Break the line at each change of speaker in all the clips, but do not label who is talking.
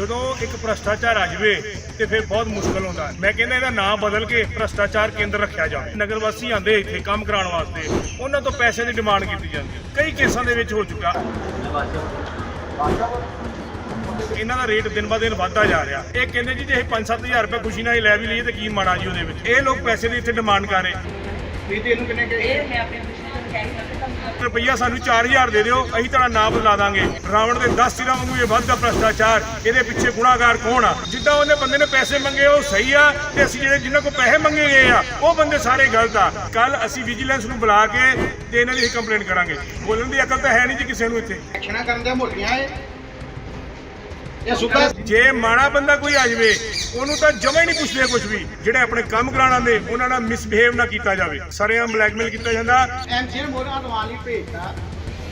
ਜਦੋਂ ਇੱਕ ਭ੍ਰਸ਼ਟਾਚਾਰ ਆ ਜਾਵੇ ਤੇ ਫਿਰ ਬਹੁਤ ਮੁਸ਼ਕਲ ਹੁੰਦਾ। ਮੈਂ ਕਹਿੰਦਾ ਇਹਦਾ ਨਾਮ ਬਦਲ ਕੇ ਭ੍ਰਸ਼ਟਾਚਾਰ ਕੇਂਦਰ ਰੱਖਿਆ ਜਾਵੇ। ਨਗਰ ਵਾਸੀ ਆਂਦੇ ਇੱਥੇ ਕੰਮ ਕਰਾਉਣ ਵਾਸਤੇ। ਉਹਨਾਂ ਤੋਂ ਪੈਸੇ ਦੀ ਡਿਮਾਂਡ ਕੀਤੀ ਜਾਂਦੀ ਹੈ। ਕਈ ਕੇਸਾਂ ਦੇ ਵਿੱਚ ਹੋ ਚੁੱਕਾ। ਇਹਨਾਂ ਦਾ ਰੇਟ ਦਿਨ ਬਾ ਦਿਨ ਵੱਧਦਾ ਜਾ ਰਿਹਾ। ਇਹ ਕਹਿੰਦੇ ਜੀ ਜੇ ਇਹ 5-7000 ਰੁਪਏ ਖੁਸ਼ੀ ਨਾਲ ਹੀ ਲੈ ਵੀ ਲਈਏ ਤੇ ਕੀ ਮਾੜਾ ਜੀ ਉਹਦੇ ਵਿੱਚ। ਇਹ ਲੋਕ ਪੈਸੇ ਦੀ ਇੱਥੇ ਡਿਮਾਂਡ ਕਰ ਰਹੇ।
ਇਹ ਮੈਂ ਆਪਣੇ ਪਿਛਲੇ ਤੋਂ ਕਹਿ ਰਹੀ ਹਾਂ
ਰੁਪਈਆ ਸਾਨੂੰ 4000 ਦੇ ਦਿਓ, ਅਸੀਂ ਤੁਹਾਡਾ ਨਾਮ ਬਦਲਾ ਦਾਂਗੇ। ਰਾਵਣ ਦੇ 10 ਸਿਰਾਂ ਵਾਂਗੂ ਇਹ ਵੱਧਦਾ ਭ੍ਰਸ਼ਟਾਚਾਰ, ਇਹਦੇ ਪਿੱਛੇ ਗੁਨਾਹਗਾਰ ਕੌਣ ਆ? ਜਿੱਦਾਂ ਉਹਨੇ ਬੰਦੇ ਨੇ ਪੈਸੇ ਮੰਗੇ, ਉਹ ਸਹੀ ਆ, ਤੇ ਅਸੀਂ ਜਿਹੜੇ ਜਿਨ੍ਹਾਂ ਕੋਲ ਪੈਸੇ ਮੰਗੇ ਗਏ ਆ, ਉਹ ਬੰਦੇ ਸਾਰੇ ਗਲਤ ਆ। ਕੱਲ ਅਸੀਂ ਵਿਜੀਲੈਂਸ ਨੂੰ ਬੁਲਾ ਕੇ ਤੇ ਇਹਨਾਂ ਦੀ ਕੰਪਲੇਂਟ ਕਰਾਂਗੇ। ਬੋਲਣ ਦੀ ਅਕਲ ਤਾਂ ਹੈ ਨਹੀਂ ਜੀ ਕਿਸੇ ਨੂੰ ਇੱਥੇ।
ਐਕਸ਼ਨਾਂ ਕਰਨ ਦੇ ਮੋਟੀਆਂ ਇਹ। ਇਹ ਸੁੱਕਾ
ਜੇ ਮਾੜਾ ਬੰਦਾ ਕੋਈ ਆ ਜਾਵੇ ਉਹਨੂੰ ਤਾਂ ਜਮਾ ਹੀ ਨਹੀਂ ਪੁੱਛਦੇ ਕੁਝ ਵੀ। ਜਿਹੜੇ ਆਪਣੇ ਕੰਮ ਕਰਾਉਣ ਆਉਂਦੇ ਉਹਨਾਂ ਨਾਲ ਮਿਸਬਿਹੇਵ ਨਾ ਕੀਤਾ ਜਾਵੇ। ਸਾਰਿਆਂ ਬਲੈਕਮੇਲ ਕੀਤਾ ਜਾਂਦਾ।
ਐਮਸੀ ਨੇ ਮੋਰਾਂ ਭੇਜਤਾ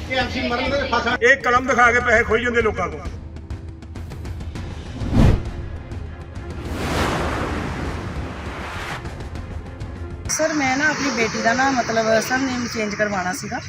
ਕਿ ਐਮਸੀ ਮਰਨ ਦੇ ਫਸਣ।
ਇਹ ਕਲਮ ਦਿਖਾ ਕੇ ਪੈਸੇ ਖੋਈ ਜਾਂਦੇ ਲੋਕਾਂ ਤੋਂ
ਸਰ ਮੈਂ ਨਾ ਆਪਣੀ ਬੇਟੀ ਦਾ ਨਾ ਮਤਲਬ ਸਰ ਨੇਮ ਚੇਂਜ ਕਰਵਾਉਣਾ ਸੀਗਾ।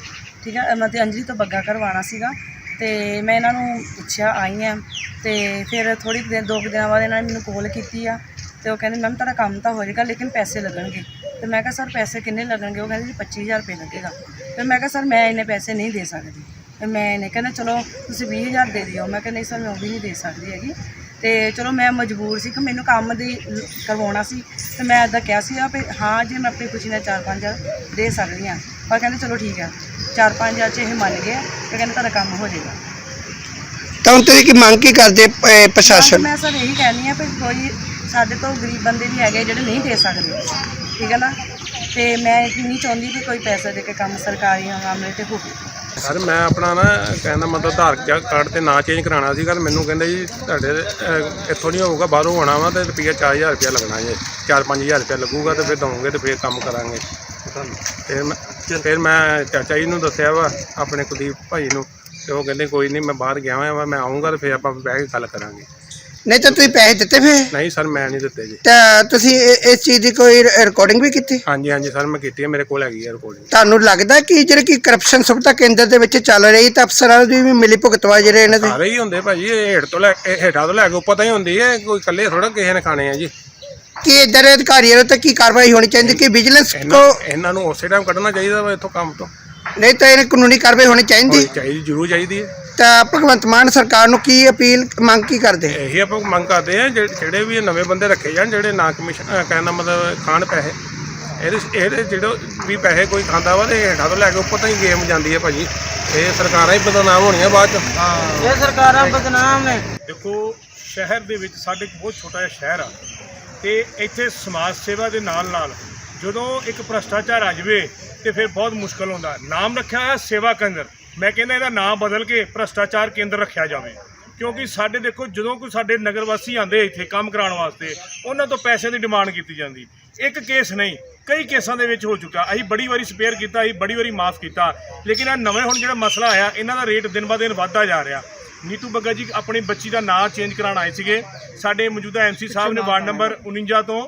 ਠੀਕ ਹੈ ਮੈਂ ਤੇ ਅੰਜਲੀ ਤੋਂ ਬੱਗਾ ਕਰਵਾਉਣਾ ਸੀਗਾ। ਤੇ ਮੈਂ ਇਹਨਾਂ ਨੂੰ ਪੁੱਛਿਆ, ਆਈ ਆ ਤੇ ਫਿਰ ਥੋੜੀ ਦਿਨ, ਦੋ ਕੁ ਦਿਨਾਂ ਬਾਅਦ ਇਹਨਾਂ ਨੇ ਮੈਨੂੰ ਕਾਲ ਕੀਤੀ ਆ ਤੇ ਉਹ ਕਹਿੰਦੇ ਮੈਮ ਤੁਹਾਡਾ ਕੰਮ ਤਾਂ ਹੋ ਜਾਏਗਾ, ਲੇਕਿਨ ਪੈਸੇ ਲੱਗਣਗੇ। ਤੇ ਮੈਂ ਕਿਹਾ ਸਰ ਪੈਸੇ ਕਿੰਨੇ ਲੱਗਣਗੇ? ਉਹ ਕਹਿੰਦੇ, ਜੀ 25000 ਰੁਪਏ ਲੱਗੇਗਾ। ਫਿਰ ਮੈਂ ਕਿਹਾ ਸਰ ਮੈਂ ਇੰਨੇ ਪੈਸੇ ਨਹੀਂ ਦੇ ਸਕਦੀ। ਤੇ ਮੈਂ ਇਹਨੇ ਕਹਿੰਦਾ, ਚਲੋ, ਤੁਸੀਂ 20000 ਦੇ ਦਿਓ। ਮੈਂ ਕਿਹਾ, ਨਹੀਂ ਸਰ ਮੈਂ ਉਹ ਵੀ ਨਹੀਂ ਦੇ ਸਕਦੀ ਹੈਗੀ। ਤੇ ਚਲੋ ਮੈਂ ਮਜਬੂਰ ਸੀ ਕਿ ਮੈਨੂੰ ਕੰਮ ਦੀ ਕਰਵਾਉਣਾ ਸੀ ਤੇ ਮੈਂ ਇਦਾਂ ਕਿਹਾ ਸੀ ਵੀ ਹਾਂ ਜੇ ਮੈਂ ਆਪਣੀ ਖੁਸ਼ੀ ਨਾਲ 4-5000 ਦੇ ਸਕਦੀ ਹਾਂ। ਪਰ ਕਹਿੰਦੇ ਚਲੋ ਠੀਕ ਹੈ 4-5000 ਚ ਇਹ ਮੰਨ ਗਏ ਤੇ ਕਹਿੰਦੇ ਤੁਹਾਡਾ ਕੰਮ ਹੋ ਜਾਏਗਾ।
ਤਾਂ ਹੁਣ ਤੁਸੀਂ ਕੀ ਮੰਗ ਕੀ ਕਰਦੇ ਅਹ, ਪ੍ਰਸ਼ਾਸਨ?
ਮੈਂ ਸਰ ਇਹੀ ਕਹਿੰਦੀ ਆ ਵੀ ਕੋਈ ਸਾਡੇ ਤੋਂ ਗਰੀਬ ਬੰਦੇ ਵੀ ਹੈਗੇ ਜਿਹੜੇ ਨਹੀਂ ਦੇ ਸਕਦੇ। ਠੀਕ ਹੈ ਨਾ? ਤੇ ਮੈਂ ਇਹ ਨਹੀਂ ਚਾਹੁੰਦੀ ਕਿ ਕੋਈ ਪੈਸਾ ਦੇ ਕੇ ਕੰਮ ਸਰਕਾਰੀ ਮਾਮਲੇ ਤੇ ਹੋਵੇ।
ਸਰ ਮੈਂ ਆਪਣਾ ਨਾ ਕਹਿੰਦਾ ਮਤਲਬ ਆਧਾਰ ਕਾ- ਕਾਰਡ ਤੇ ਨਾਂ ਚੇਂਜ ਕਰਾਉਣਾ ਸੀ ਤੇ ਮੈਨੂੰ ਕਹਿੰਦੇ ਜੀ ਤੁਹਾਡੇ ਅਹ, ਇੱਥੋਂ ਨਹੀਂ ਹੋਊਗਾ ਬਾਹਰੋਂ ਆਉਣਾ ਵਾ ਤੇ ਰੁਪਈਆ 4000 ਰੁਪਇਆ ਲੱਗਣਾ ਜੀ। 4-5000 ਰੁਪਇਆ ਲੱਗੂਗਾ ਤੇ ਫਿਰ ਦਵਾਂਗੇ ਤੇ ਫਿਰ ਕੰਮ ਕਰਾਂਗੇ। ਫਿਰ ਮੈਂ ਫਿਰ ਮੈਂ ਚਾਚਾ ਜੀ ਨੂੰ ਦੱਸਿਆ ਵਾ ਆਪਣੇ ਕੁਲਦੀਪ ਭਾਈ ਨੂੰ ਤੇ ਉਹ ਕਹਿੰਦੇ ਕੋਈ ਨਹੀਂ ਮੈਂ ਬਾਹਰ ਗਿਆ ਹੋਇਆ ਵਾ ਮੈਂ ਆਉਂਗਾ ਤੇ ਫਿਰ ਆਪਾਂ ਬਹਿ ਕੇ ਗੱਲ ਕਰਾਂਗੇ।
ਨਹੀਂ ਤਾਂ ਤੁਸੀਂ ਪੈਸੇ ਦਿੱਤੇ ਫੇ
ਨਹੀਂ ਸਰ ਮੈਂ ਨਹੀਂ ਦਿੱਤੇ ਜੀ।
ਤਾਂ ਤੁਸੀਂ ਇਹ- ਇਸ ਚੀਜ਼ ਦੀ ਕੋਈ ਰਿਕਾਰਡਿੰਗ ਵੀ ਕੀਤੀ?
ਹਾਂਜੀ ਹਾਂਜੀ ਸਰ ਮੈਂ ਕੀਤੀ ਹੈ ਮੇਰੇ ਕੋਲ ਹੈਗੀ ਹੈ ਰਿਕਾਰਡਿੰਗ
ਤੁਹਾਨੂੰ ਲੱਗਦਾ ਕਿ ਜਿਹੜੇ ਕਿ ਕਰਪਸ਼ਨ ਸੁਵਿਧਾ ਕੇਂਦਰ ਦੇ ਵਿੱਚ ਚੱਲ ਰਹੀ ਤਾਂ ਅਫਸਰਾਂ ਦੀ ਵੀ ਮਿਲੀ ਭੁਗਤਵਾ ਜਿਹੜੇ ਇਹਨਾਂ ਦੇ?
ਸਾਰੇ ਹੀ ਹੁੰਦੇ ਭਾਜੀ ਇਹ ਹੇਠ ਤੋਂ ਲੈ ਇਹ ਹੇਠਾਂ ਤੋਂ ਲੈ ਕੇ ਉੱਪਰ ਤਾਈਂ ਹੁੰਦੀ ਹੈ ਕੋਈ ਇਕੱਲੇ ਥੋੜਾ ਕਿਸੇ ਨੇ ਖਾਣੇ ਆ ਜੀ।
ਕਿ ਇਧਰ ਅਧਿਕਾਰੀਆਂ ਤੇ ਕੀ ਕਾਰਵਾਈ ਹੋਣੀ ਚਾਹੀਦੀ ਕਿ ਵਿਜੀਲੈਂਸ ਕੋ
ਇਹਨਾਂ ਨੂੰ ਉਸੇ ਟਾਈਮ ਕੱਢਣਾ ਚਾਹੀਦਾ ਵਾ ਇੱਥੋਂ ਕੰਮ ਤੋਂ।
ਨਹੀਂ ਤਾਂ ਇਹਨਾਂ ਕਾਨੂੰਨੀ ਕਾਰਵਾਈ ਹੋਣੀ
ਹੋਣੀ
ਚਾਹੀਦੀ
ਚਾਹੀਦੀ ਜ਼ਰੂਰ ਚਾਹੀਦੀ ਹੈ।
ਤਾਂ ਭਗਵੰਤ ਮਾਨ ਸਰਕਾਰ ਨੂੰ ਕੀ ਅਪੀਲ ਮੰਗ ਕੀ ਕਰਦੇ?
ਇਹੀ ਆਪਾਂ ਮੰਗ ਕਰਦੇ ਆ ਜਿਹੜੇ ਜਿਹੜੇ ਵੀ ਇਹ ਨਵੇਂ ਬੰਦੇ ਰੱਖੇ ਜਾਣ ਜਿਹੜੇ ਨਾ ਕਮਿਸ਼ਨ ਅਹ ਕਹਿਣ ਦਾ ਮਤਲਬ ਖਾਣ ਪੈਸੇ। ਇਹਦੇ ਇਹਦੇ ਜਿਹੜੇ ਵੀ ਪੈਸੇ ਕੋਈ ਖਾਂਦਾ ਵਾ ਤੇ ਹੇਠਾਂ ਤੋਂ ਲੈ ਕੇ ਉੱਪਰ ਤਾਈਂ ਗੇਮ ਜਾਂਦੀ ਹੈ ਭਾਜੀ। ਇਹ ਸਰਕਾਰਾਂ ਹੀ ਬਦਨਾਮ ਹੋਣੀਆਂ ਬਾਅਦ ਚ।
ਦੇਖੋ ਸ਼ਹਿਰ ਦੇ ਵਿੱਚ ਸਾਡੇ ਇੱਕ ਬਹੁਤ ਛੋਟਾ ਜਿਹਾ ਸ਼ਹਿਰ ਆ ਤੇ ਇੱਥੇ ਸਮਾਜ ਸੇਵਾ ਦੇ ਨਾਲ ਨਾਲ ਜਦੋਂ ਇੱਕ ਭ੍ਰਸ਼ਟਾਚਾਰ ਆ ਜਾਵੇ ਤੇ ਫਿਰ ਬਹੁਤ ਮੁਸ਼ਕਲ ਹੁੰਦਾ। ਨਾਮ ਰੱਖਿਆ ਹੋਇਆ ਸੇਵਾ ਕੇਂਦਰ। ਮੈਂ ਕਹਿੰਦਾ ਇਹਦਾ ਨਾਮ ਬਦਲ ਕੇ ਭ੍ਰਸ਼ਟਾਚਾਰ ਕੇਂਦਰ ਰੱਖਿਆ ਜਾਵੇ। ਕਿਉਂਕਿ ਸਾਡੇ ਦੇਖੋ, ਜਦੋਂ ਕੋਈ ਸਾਡੇ ਨਗਰ ਵਾਸੀ ਆਂਦੇ ਇੱਥੇ ਕੰਮ ਕਰਾਉਣ ਵਾਸਤੇ, ਉਹਨਾਂ ਤੋਂ ਪੈਸੇ ਦੀ ਡਿਮਾਂਡ ਕੀਤੀ ਜਾਂਦੀ। ਇੱਕ ਕੇਸ ਨਹੀਂ, ਕਈ ਕੇਸਾਂ ਦੇ ਵਿੱਚ ਹੋ ਚੁੱਕਾ। ਅਸੀਂ ਬੜੀ ਵਾਰੀ ਸਪੇਅਰ ਕੀਤਾ, ਅਸੀਂ ਬੜੀ ਵਾਰੀ ਮਾਫ ਕੀਤਾ। ਲੇਕਿਨ ਇਹ ਨਵੇਂ ਹੁਣ ਜਿਹੜਾ ਮਸਲਾ ਆਇਆ, ਇਹਨਾਂ ਦਾ ਰੇਟ ਦਿਨ ਬਾ ਦਿਨ ਵੱਧਦਾ ਜਾ ਰਿਹਾ। ਨੀਤੂ ਬੱਗਾ ਜੀ ਆਪਣੀ ਬੱਚੀ ਦਾ ਨਾਂ ਚੇਂਜ ਕਰਾਉਣ ਆਏ ਸੀਗੇ। ਸਾਡੇ ਮੌਜੂਦਾ ਐਮਸੀ ਸਾਹਿਬ ਨੇ ਵਾਰਡ ਨੰਬਰ 49 ਤੋਂ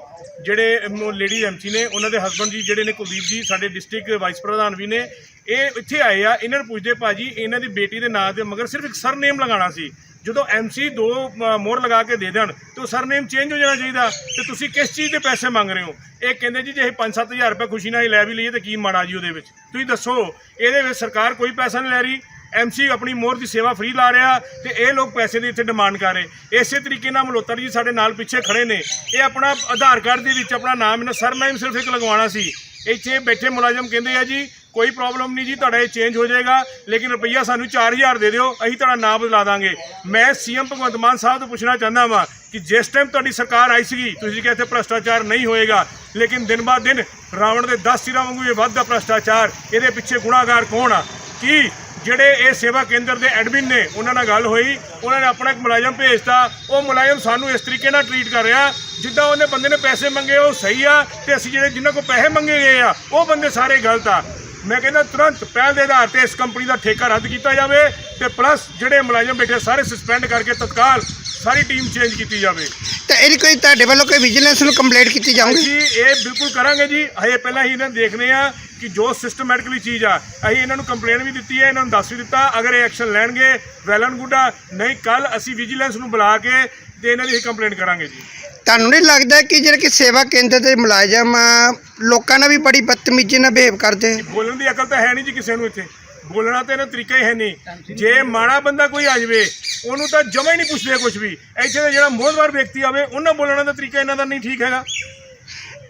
ਜਿਹੜੇ ਲੇਡੀ ਐਮਸੀ ਨੇ ਉਹਨਾਂ ਦੇ ਹਸਬੰਡ ਜੀ ਜਿਹੜੇ ਨੇ ਕੁਲਦੀਪ ਜੀ ਸਾਡੇ ਡਿਸਟ੍ਰਿਕਟ ਵਾਈਸ ਪ੍ਰਧਾਨ ਵੀ ਨੇ। ਇਹ ਇੱਥੇ ਆਏ ਆ ਇਹਨਾਂ ਨੂੰ ਪੁੱਛਦੇ ਭਾਜੀ ਇਹਨਾਂ ਦੀ ਬੇਟੀ ਦੇ ਨਾਂ ਦੇ ਮਗਰ ਸਿਰਫ ਇੱਕ ਸਰਨੇਮ ਲਗਾਉਣਾ ਸੀ। ਜਦੋਂ ਐਮਸੀ ਦੋ ਮੋਹਰ ਲਗਾ ਕੇ ਦੇ ਦੇਣ ਤੇ ਸਰਨੇਮ ਚੇਂਜ ਹੋ ਜਾਣਾ ਚਾਹੀਦਾ। ਤੇ ਤੁਸੀਂ ਕਿਸ ਚੀਜ਼ ਦੇ ਪੈਸੇ ਮੰਗ ਰਹੇ ਹੋ? ਇਹ ਕਹਿੰਦੇ ਜੀ ਜੇ ਇਹ 5-7000 ਰੁਪਏ ਖੁਸ਼ੀ ਨਾਲ ਹੀ ਲੈ ਵੀ ਲਈਏ ਤੇ ਕੀ ਮਾੜਾ ਜੀ ਉਹਦੇ ਵਿੱਚ? ਤੁਸੀਂ ਦੱਸੋ ਇਹਦੇ ਵਿੱਚ ਸਰਕਾਰ ਕੋਈ ਪੈਸਾ ਨਹੀਂ ਲੈ ਰਹੀ। ਐਮਸੀ ਆਪਣੀ ਮੋਹਰ ਦੀ ਸੇਵਾ ਫ੍ਰੀ ਲਾ ਰਿਹਾ ਤੇ ਇਹ ਲੋਕ ਪੈਸੇ ਦੀ ਇੱਥੇ ਡਿਮਾਂਡ ਕਰ ਰਹੇ। ਇਸੇ ਤਰੀਕੇ ਨਾਲ ਮਲੋਤਰ ਜੀ ਸਾਡੇ ਨਾਲ ਪਿੱਛੇ ਖੜੇ ਨੇ। ਇਹ ਆਪਣਾ ਆਧਾਰ ਕਾਰਡ ਦੇ ਵਿੱਚ ਆਪਣਾ ਨਾਮ ਇਹਨਾਂ ਸਰਨਾਮ ਸਿਰਫ ਇੱਕ ਲਗਵਾਉਣਾ ਸੀ। ਇੱਥੇ ਬੈਠੇ ਮੁਲਾਜ਼ਮ ਕਹਿੰਦੇ ਆ ਜੀ, ਕੋਈ ਪ੍ਰੋਬਲਮ ਨਹੀਂ ਜੀ, ਤੁਹਾਡਾ ਇਹ ਚੇਂਜ ਹੋ ਜਾਏਗਾ, ਲੇਕਿਨ ਰੁਪਈਆ ਸਾਨੂੰ 4000 ਦੇ ਦਿਓ, ਅਸੀਂ ਤੁਹਾਡਾ ਨਾਮ ਬਦਲਾ ਦਾਂਗੇ। ਮੈਂ ਸੀਐਮ ਭਗਵੰਤ ਮਾਨ ਸਾਹਿਬ ਤੋਂ ਪੁੱਛਣਾ ਚਾਹੁੰਦਾ ਵਾਂ ਕਿ ਜਿਸ ਟਾਈਮ ਤੁਹਾਡੀ ਸਰਕਾਰ ਆਈ ਸੀਗੀ, ਤੁਸੀਂ ਕਿਹਾ ਇੱਥੇ ਭ੍ਰਸ਼ਟਾਚਾਰ ਨਹੀਂ ਹੋਏਗਾ, ਲੇਕਿਨ ਦਿਨ ਬਾਅਦ ਦਿਨ ਰਾਵਣ ਦੇ 10 ਸਿਰਾਂ ਵਾਂਗੂ ਇਹ ਵੱਧਦਾ ਭ੍ਰਸ਼ਟਾਚਾਰ, ਇਹਦੇ ਪਿੱਛੇ ਗੁਨਾਹਗਾਰ ਕੌਣ ਆ? ਕੀ ਜਿਹੜੇ ਇਹ ਸੇਵਾ ਕੇਂਦਰ ਦੇ ਐਡਮਿਨ ਨੇ ਉਹਨਾਂ ਨਾਲ ਗੱਲ ਹੋਈ ਉਹਨਾਂ ਨੇ ਆਪਣਾ ਇੱਕ ਮੁਲਾਜ਼ਮ ਭੇਜਤਾ। ਉਹ ਮੁਲਾਜ਼ਮ ਸਾਨੂੰ ਇਸ ਤਰੀਕੇ ਨਾਲ ਟਰੀਟ ਕਰ ਰਿਹਾ ਜਿੱਦਾਂ ਉਹਨੇ ਬੰਦੇ ਨੇ ਪੈਸੇ ਮੰਗੇ ਉਹ ਸਹੀ ਆ ਤੇ ਅਸੀਂ ਜਿਹੜੇ ਜਿਨ੍ਹਾਂ ਕੋਲ ਪੈਸੇ ਮੰਗੇ ਗਏ ਆ ਉਹ ਬੰਦੇ ਸਾਰੇ ਗਲਤ ਆ। ਮੈਂ ਕਹਿੰਦਾ ਤੁਰੰਤ ਪਹਿਲ ਦੇ ਆਧਾਰ ਤੇ ਇਸ ਕੰਪਨੀ ਦਾ ਠੇਕਾ ਰੱਦ ਕੀਤਾ ਜਾਵੇ ਤੇ ਪਲੱਸ ਜਿਹੜੇ ਮੁਲਾਜ਼ਮ ਬੈਠੇ ਸਾਰੇ ਸਸਪੈਂਡ ਕਰਕੇ ਤਤਕਾਲ ਸਾਰੀ ਟੀਮ ਚੇਂਜ ਕੀਤੀ ਜਾਵੇ।
ਤਾਂ ਇਹਦੀ ਕੋਈ ਤੁਹਾਡੇ ਵੱਲੋਂ ਕੋਈ ਵਿਜੀਲੈਂਸ ਨੂੰ ਕੰਪਲੇਂਟ ਕੀਤੀ ਜਾਊਗੀ?
ਅਸੀਂ ਇਹ ਬਿਲਕੁਲ ਕਰਾਂਗੇ ਜੀ। ਹਜੇ ਪਹਿਲਾਂ ਹੀ ਇਹਨਾਂ ਦੇਖਨੇ ਆ ਕਿ ਜੋ ਸਿਸਟਮੈਟਿਕਲੀ ਚੀਜ਼ ਆ ਅਸੀਂ ਇਹਨਾਂ ਨੂੰ ਕੰਪਲੇਨ ਵੀ ਦਿੱਤੀ ਹੈ ਇਹਨਾਂ ਨੂੰ ਦੱਸ ਵੀ ਦਿੱਤਾ ਅਗਰ ਇਹ ਐਕਸ਼ਨ ਲੈਣਗੇ ਵੈਲ ਐਂਡ ਗੁੱਡ ਆ ਨਹੀਂ ਕੱਲ ਅਸੀਂ ਵਿਜੀਲੈਂਸ ਨੂੰ ਬੁਲਾ ਕੇ ਤੇ ਇਹਨਾਂ ਦੀ ਕੰਪਲੇਨ ਕਰਾਂਗੇ ਜੀ।
ਤੁਹਾਨੂੰ ਨਹੀਂ ਲੱਗਦਾ ਕਿ ਜਿਹੜੇ ਕਿ ਸੇਵਾ ਕੇਂਦਰ ਦੇ ਮੁਲਾਜ਼ਮ ਆ, ਲੋਕਾਂ ਨਾਲ ਵੀ ਬੜੀ ਬਦਤਮੀਜ਼ੀ ਨਾਲ ਬਿਹੇਵ ਕਰਦੇ?
ਬੋਲਣ ਦੀ ਅਕਲ ਤਾਂ ਹੈ ਨਹੀਂ ਜੀ ਕਿਸੇ ਨੂੰ ਇੱਥੇ। ਬੋਲਣਾ ਤੇ ਇਹਨਾਂ ਤਰੀਕਾ ਹੀ ਹੈ ਨਹੀਂ। ਜੇ ਮਾੜਾ ਬੰਦਾ ਕੋਈ ਆ ਜਾਵੇ ਉਹਨੂੰ ਤਾਂ ਜਮਾ ਹੀ ਨਹੀਂ ਪੁੱਛਦੇ ਕੁਝ ਵੀ। ਇੱਥੇ ਦਾ ਜਿਹੜਾ ਮੋਹਦਵਾਰ ਵਿਅਕਤੀ ਆਵੇ ਉਹਨਾਂ ਬੋਲਣ ਦਾ ਤਰੀਕਾ ਇਹਨਾਂ ਦਾ ਨਹੀਂ ਠੀਕ ਹੈਗਾ।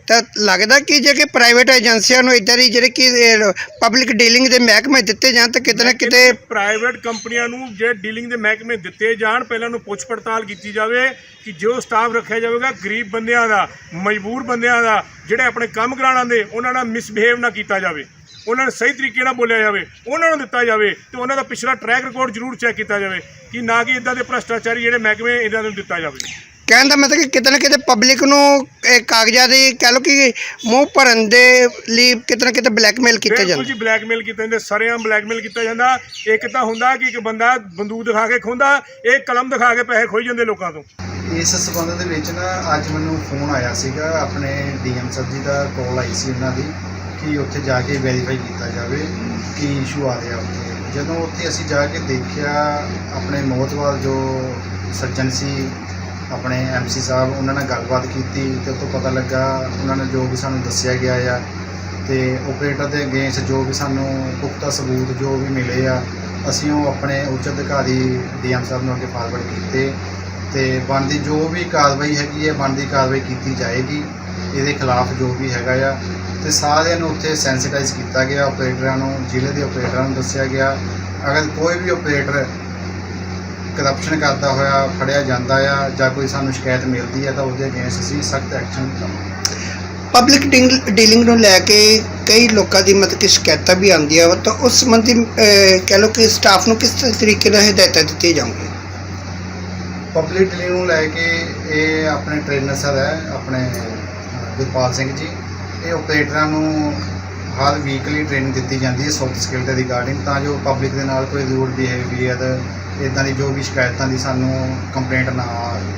ਤਾਂ ਲੱਗਦਾ ਕਿ ਜੇ ਕਿ ਪ੍ਰਾਈਵੇਟ ਏਜੰਸੀਆਂ ਨੂੰ ਇਦਾਂ ਦੀ ਜਿਹੜੇ ਕਿ ਪਬਲਿਕ ਡੀਲਿੰਗ ਦੇ ਮਹਿਕਮੇ ਦਿੱਤੇ ਜਾਣ ਤਾਂ ਕਿਤੇ ਨਾ ਕਿਤੇ
ਪ੍ਰਾਈਵੇਟ ਕੰਪਨੀਆਂ ਨੂੰ ਜੇ ਡੀਲਿੰਗ ਦੇ ਮਹਿਕਮੇ ਦਿੱਤੇ ਜਾਣ ਪਹਿਲਾਂ ਨੂੰ ਪੁੱਛ ਪੜਤਾਲ ਕੀਤੀ ਜਾਵੇ ਕਿ ਜੋ ਸਟਾਫ ਰੱਖਿਆ ਜਾਵੇਗਾ ਗਰੀਬ ਬੰਦਿਆਂ ਦਾ ਮਜਬੂਰ ਬੰਦਿਆਂ ਦਾ ਜਿਹੜੇ ਆਪਣੇ ਕੰਮ ਕਰਾਉਣ ਆਉਂਦੇ ਉਹਨਾਂ ਨਾਲ ਮਿਸਬਿਹੇਵ ਨਾ ਕੀਤਾ ਜਾਵੇ। ਉਹਨਾਂ ਨੂੰ ਸਹੀ ਤਰੀਕੇ ਨਾਲ ਬੋਲਿਆ ਜਾਵੇ ਉਹਨਾਂ ਨੂੰ ਦਿੱਤਾ ਜਾਵੇ ਤੇ ਉਹਨਾਂ ਦਾ ਪਿਛਲਾ ਟਰੈਕ ਰਿਕਾਰਡ ਜ਼ਰੂਰ ਚੈੱਕ ਕੀਤਾ ਜਾਵੇ ਕਿ ਨਾ ਕਿ ਇਦਾਂ ਦੇ ਭ੍ਰਸ਼ਟਾਚਾਰੀ ਜਿਹੜੇ ਮਹਿਕਮੇ ਇਹਨਾਂ ਨੂੰ ਦਿੱਤਾ ਜਾਵੇ।
ਕਹਿਣ ਦਾ ਮਤਲਬ ਕਿ ਕਿਤੇ ਨਾ ਕਿਤੇ ਪਬਲਿਕ ਨੂੰ ਇਹ ਕਾਗਜ਼ਾਂ ਦੀ ਕਹਿ ਲਓ ਕਿ ਮੂੰਹ ਭਰਨ ਦੇ ਲਈ ਕਿਤੇ ਨਾ ਕਿਤੇ ਬਲੈਕਮੇਲ ਕੀਤਾ
ਬਿਲਕੁਲ
ਜਾਂਦਾ।
ਜੀ ਬਲੈਕਮੇਲ ਕੀਤਾ ਜਾਂਦਾ ਸਰੇਆਮ ਬਲੈਕਮੇਲ ਕੀਤਾ ਜਾਂਦਾ। ਇੱਕ ਤਾਂ ਹੁੰਦਾ ਕਿ ਇੱਕ ਬੰਦਾ ਬੰਦੂਕ ਦਿਖਾ ਕੇ ਖੋਂਦਾ ਇਹ ਕਲਮ ਦਿਖਾ ਕੇ ਪੈਸੇ ਖੋਈ ਜਾਂਦੇ ਲੋਕਾਂ ਤੋਂ।
ਇਸ ਸਬੰਧ ਦੇ ਵਿੱਚ ਨਾ ਅੱਜ ਮੈਨੂੰ ਫੋਨ ਆਇਆ ਸੀਗਾ ਆਪਣੇ ਡੀਐਮ ਸਰ ਜੀ ਦਾ ਕਾਲ ਆਈ ਸੀ ਉਹਨਾਂ ਦੀ ਕਿ ਉੱਥੇ ਜਾ ਕੇ ਵੈਰੀਫਾਈ ਕੀਤਾ ਜਾਵੇ ਕੀ ਇਸ਼ੂ ਆ ਰਿਹਾ ਉੱਥੇ। ਜਦੋਂ ਉੱਥੇ ਅਸੀਂ ਜਾ ਕੇ ਦੇਖਿਆ ਆਪਣੇ ਮੋਹਤਵਾਰ ਜੋ ਸੱਜਣ ਸੀ ਆਪਣੇ ਐਮਸੀ ਸਾਹਿਬ, ਉਹਨਾਂ ਨਾਲ ਗੱਲਬਾਤ ਕੀਤੀ ਤੇ ਉਤੋਂ ਪਤਾ ਲੱਗਾ, ਉਹਨਾਂ ਨੇ ਜੋ ਵੀ ਸਾਨੂੰ ਦੱਸਿਆ ਗਿਆ ਆ ਤੇ ਆਪਰੇਟਰ ਦੇ ਅਗੇਂਸਟ ਜੋ ਵੀ ਸਾਨੂੰ ਪੁਖਤਾ ਸਬੂਤ ਜੋ ਵੀ ਮਿਲੇ ਆ, ਅਸੀਂ ਉਹ ਆਪਣੇ ਉੱਚ ਅਧਿਕਾਰੀ ਡੀਐਮ ਸਾਹਿਬ ਨੂੰ ਅੱਗੇ ਫਾਰਵਰਡ ਕੀਤੇ ਤੇ ਬਣਦੀ ਜੋ ਵੀ ਕਾਰਵਾਈ ਹੈਗੀ ਹੈ ਬਣਦੀ ਕਾਰਵਾਈ ਕੀਤੀ ਜਾਏਗੀ, ਇਹਦੇ ਖਿਲਾਫ ਜੋ ਵੀ ਹੈਗਾ ਆ ਤੇ ਸਾਰਿਆਂ ਨੂੰ ਉੱਥੇ ਸੈਂਸਿਟਾਈਜ਼ ਕੀਤਾ ਗਿਆ ਆਪਰੇਟਰਾਂ ਨੂੰ, ਜ਼ਿਲ੍ਹੇ ਦੇ ਆਪਰੇਟਰਾਂ ਨੂੰ ਦੱਸਿਆ ਗਿਆ। ਅਗਰ ਕੋਈ ਵੀ ਆਪਰੇਟਰ ਕਰਪਸ਼ਨ ਕਰਦਾ ਹੋਇਆ ਫੜਿਆ ਜਾਂਦਾ ਆ ਜਾਂ ਕੋਈ ਸਾਨੂੰ ਸ਼ਿਕਾਇਤ ਮਿਲਦੀ ਹੈ ਤਾਂ ਉਹਦੇ ਅਗੇਂਸਟ ਅਸੀਂ ਸਖਤ ਐਕਸ਼ਨ ਲਵਾਂਗੇ।
ਪਬਲਿਕ ਡੀਲਿੰਗ ਨੂੰ ਲੈ ਕੇ ਕਈ ਲੋਕਾਂ ਦੀ ਮਤਲਬ ਕਿ ਸ਼ਿਕਾਇਤਾਂ ਵੀ ਆਉਂਦੀਆਂ ਵਾ ਤਾਂ ਉਸ ਸੰਬੰਧੀ ਕਹਿ ਲਓ ਕਿ ਸਟਾਫ ਨੂੰ ਕਿਸ ਤਰੀਕੇ ਨਾਲ ਹਦਾਇਤਾਂ ਦਿੱਤੀਆਂ ਜਾਣਗੀਆਂ?
ਪਬਲਿਕ ਡਿਲੀਵਰੀ ਨੂੰ ਲੈ ਕੇ ਇਹ ਆਪਣੇ ਟ੍ਰੇਨਰ ਸਰ ਹੈ ਆਪਣੇ ਗੁਰਪਾਲ ਸਿੰਘ ਜੀ ਇਹ ਆਪਰੇਟਰਾਂ ਨੂੰ ਹਰ ਵੀਕਲੀ ਟ੍ਰੇਨਿੰਗ ਦਿੱਤੀ ਜਾਂਦੀ ਹੈ ਸੌਫਟ ਸਕਿੱਲ ਦੇ ਰਿਗਾਰਡਿੰਗ ਤਾਂ ਜੋ ਪਬਲਿਕ ਦੇ ਨਾਲ ਕੋਈ ਰੂਡ ਬਿਹੇਵੀਅਰ ਇਦਾਂ ਦੀ ਜੋ ਵੀ ਸ਼ਿਕਾਇਤਾਂ ਦੀ ਸਾਨੂੰ ਕੰਪਲੇਂਟ ਨਾ ਆਵੇ।